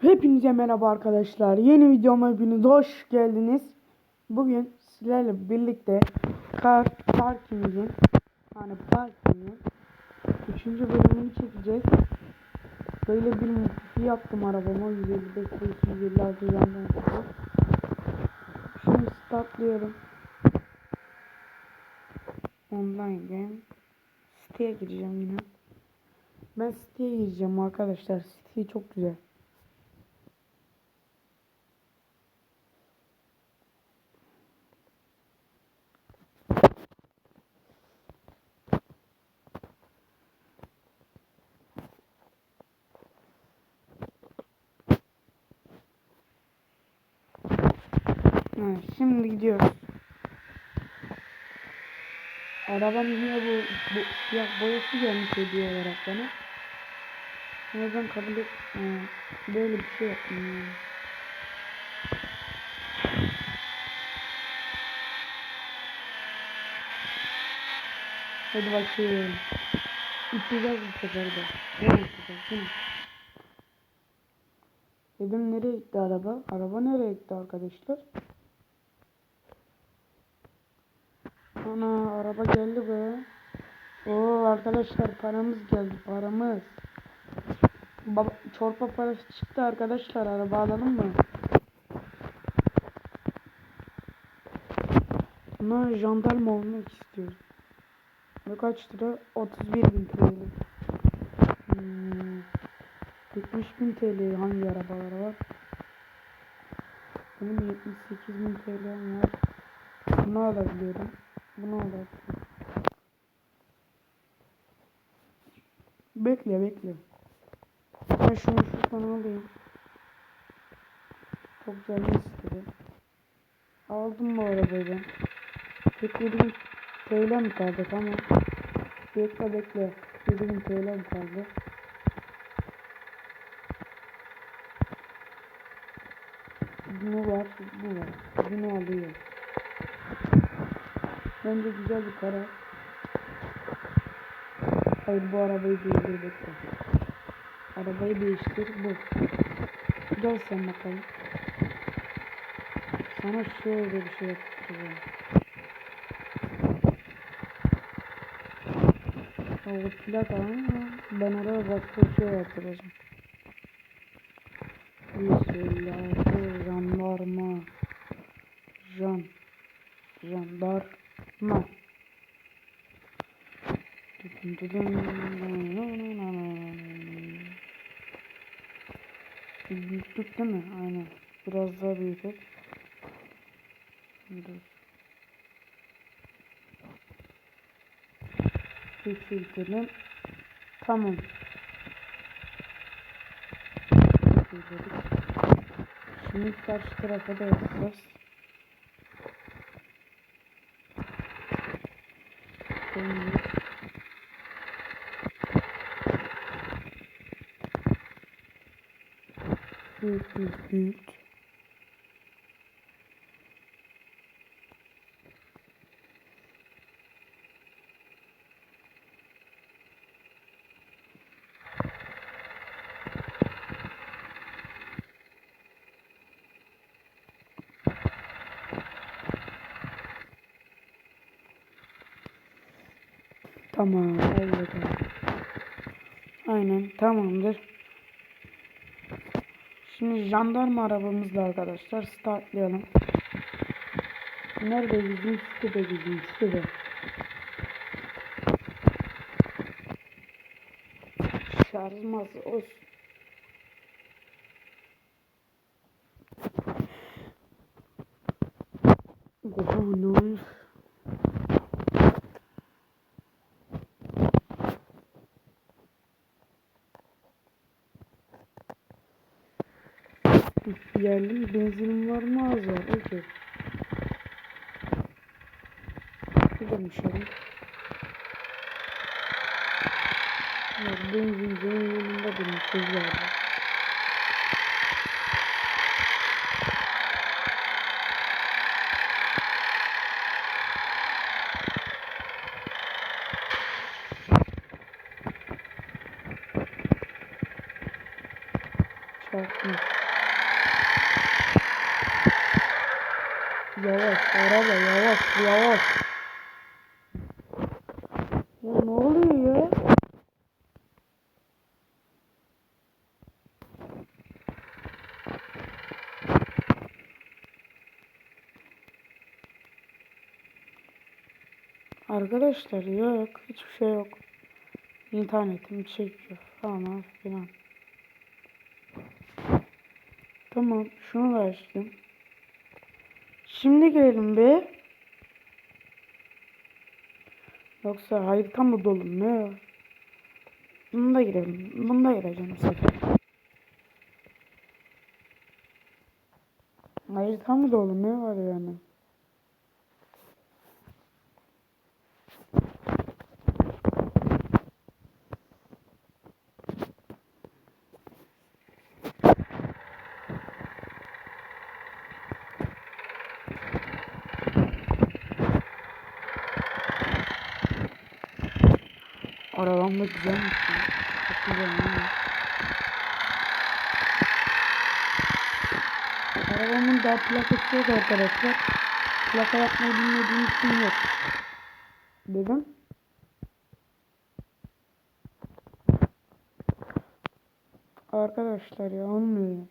Hepinize merhaba arkadaşlar. Yeni videoma hepiniz hoş geldiniz. Bugün sizlerle birlikte Car Parking'in yani parkingin 3. bölümünü çekeceğiz. Böyle bir modifiye yaptım arabama 155 156 jandan sonra. Şimdi startlıyorum. Online game. Siteye gireceğim yine. Ben siteye gireceğim arkadaşlar. Site çok güzel. Şimdi gidiyoruz. Arabanın niye bu, bu siyah boyası gelmiş hediye olarak bana. Ama ben kabul et, ha, böyle bir şey yaptım yani. Hadi bakayım. İçeceğiz bu sefer de. Değil mi? Dedim nereye gitti araba? Araba nereye gitti arkadaşlar? Ana araba geldi be. Oo arkadaşlar paramız geldi paramız. Baba, çorba parası çıktı arkadaşlar araba alalım mı? Buna jandarma olmak istiyoruz. Ve kaç lira? 31 bin TL. Hmm. 70 bin TL hangi arabalar var? Benim 78 bin TL'm var. Bunu alabiliyorum. Bunu alabiliyorum. Bekle bekle. Ben şunu şuradan alayım. Çok canım istedi. Aldım bu arabayı ben. Beklediğim TL mi kaldı tamam. Bekle bekle. Beklediğim TL mi kaldı? Bu var, bu var. Bunu alıyorum. Bence güzel bir karar. Hayır bu arabayı değiştir bekle. Arabayı değiştir bu. Gel sen bakalım. Sana şöyle bir şey yapacağım. O plaka ama ben oraya başka bir şey yaptıracağım. Bismillah, jandarma, jan, jandarma. Dudum. Büyüklük değil mi? Aynen. Biraz daha büyütecek. Dur. Küçültelim. Tamam. Şimdi karşı tarafa da yapacağız. Dönüyoruz. Büyük büyük büyük. Tamam, evet. Aynen, tamamdır. Şimdi jandarma arabamızla arkadaşlar startlayalım. Nerede bizim sitede bizim sitede. Şarjmaz olsun. Oha ne? Geldim benzinim var mı az var okey. Gidelim şöyle. Evet, benzincinin yanında benim kızlardı. Sakin. Yavaş araba yavaş yavaş. Ya ne oluyor ya? Arkadaşlar yok hiçbir şey yok. İnternetim çekiyor falan filan. Tamam şunu da açtım. Şimdi girelim be. Yoksa harita mı dolu ne? Bunda girelim. Bunda gireceğim bu sefer. Harita mı dolu ne var yani? Arabam da güzelmiş. ya. Çok güzel mi? Arabamın daha plakası yok arkadaşlar. Plaka yapmayı bilmediğim için yok. Dedim. Arkadaşlar ya olmuyor.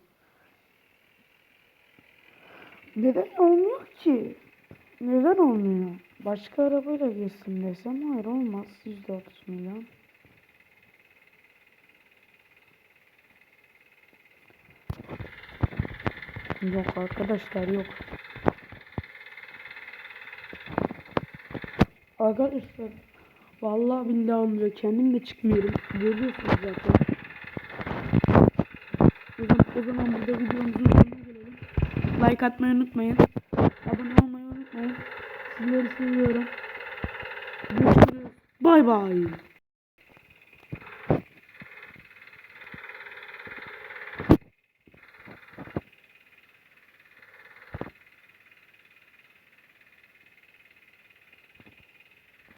Neden olmuyor ki? Neden olmuyor? Başka arabayla geçsin desem hayır olmaz. %30 milyon. Yok arkadaşlar yok. Arkadaşlar vallahi billahi olmuyor. Kendim de çıkmıyorum. Görüyorsunuz zaten. O zaman, o zaman burada videomuzun sonuna gelelim. Like atmayı unutmayın. Abone olmayı. Sizleri seviyorum. Görüşürüz. Bay bay.